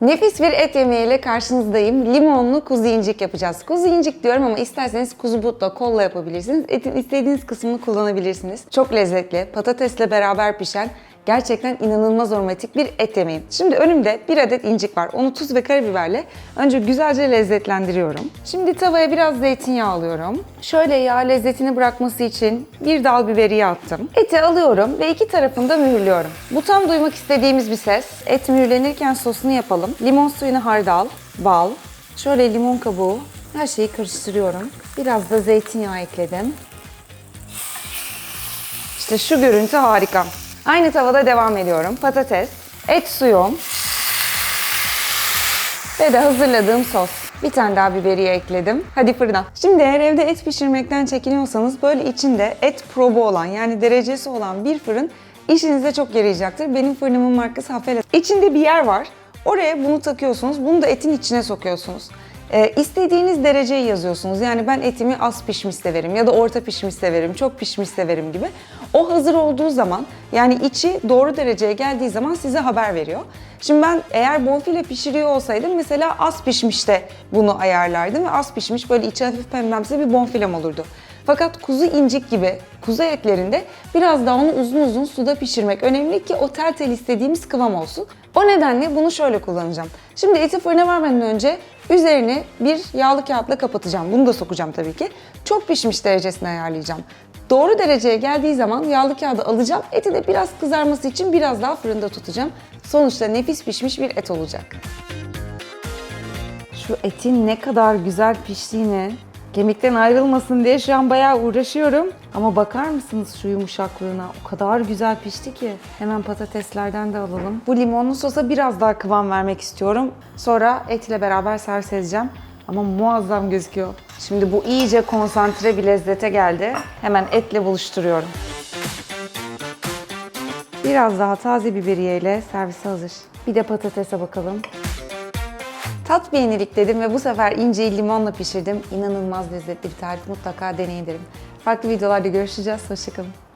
Nefis bir et yemeğiyle karşınızdayım. Limonlu kuzu incik yapacağız. Kuzu incik diyorum ama isterseniz kuzu butla, kolla yapabilirsiniz. Etin istediğiniz kısmını kullanabilirsiniz. Çok lezzetli, patatesle beraber pişen Gerçekten inanılmaz aromatik bir et yemeği. Şimdi önümde bir adet incik var. Onu tuz ve karabiberle önce güzelce lezzetlendiriyorum. Şimdi tavaya biraz zeytinyağı alıyorum. Şöyle yağ lezzetini bırakması için bir dal biberiye attım. Eti alıyorum ve iki tarafını da mühürlüyorum. Bu tam duymak istediğimiz bir ses. Et mühürlenirken sosunu yapalım. Limon suyuna hardal, bal, şöyle limon kabuğu, her şeyi karıştırıyorum. Biraz da zeytinyağı ekledim. İşte şu görüntü harika. Aynı tavada devam ediyorum. Patates, et suyum ve de hazırladığım sos. Bir tane daha biberiye ekledim. Hadi fırına. Şimdi eğer evde et pişirmekten çekiniyorsanız böyle içinde et probu olan yani derecesi olan bir fırın işinize çok yarayacaktır. Benim fırınımın markası Hafele. İçinde bir yer var. Oraya bunu takıyorsunuz. Bunu da etin içine sokuyorsunuz. Ee, istediğiniz dereceyi yazıyorsunuz. Yani ben etimi az pişmiş severim ya da orta pişmiş severim, çok pişmiş severim gibi. O hazır olduğu zaman yani içi doğru dereceye geldiği zaman size haber veriyor. Şimdi ben eğer bonfile pişiriyor olsaydım mesela az pişmişte bunu ayarlardım ve az pişmiş böyle içi hafif pembemsi bir bonfilem olurdu. Fakat kuzu incik gibi kuzu etlerinde biraz daha onu uzun uzun suda pişirmek önemli ki o tel tel istediğimiz kıvam olsun. O nedenle bunu şöyle kullanacağım. Şimdi eti fırına vermeden önce üzerini bir yağlı kağıtla kapatacağım. Bunu da sokacağım tabii ki. Çok pişmiş derecesine ayarlayacağım. Doğru dereceye geldiği zaman yağlı kağıdı alacağım. Eti de biraz kızarması için biraz daha fırında tutacağım. Sonuçta nefis pişmiş bir et olacak. Şu etin ne kadar güzel piştiğini kemikten ayrılmasın diye şu an bayağı uğraşıyorum. Ama bakar mısınız şu yumuşaklığına? O kadar güzel pişti ki. Hemen patateslerden de alalım. Bu limonlu sosa biraz daha kıvam vermek istiyorum. Sonra etle beraber servis edeceğim. Ama muazzam gözüküyor. Şimdi bu iyice konsantre bir lezzete geldi. Hemen etle buluşturuyorum. Biraz daha taze biberiyeyle servise hazır. Bir de patatese bakalım. Tat bir yenilik dedim ve bu sefer inceyi limonla pişirdim. İnanılmaz lezzetli bir tarif mutlaka deneyin derim. Farklı videolarda görüşeceğiz. Hoşçakalın.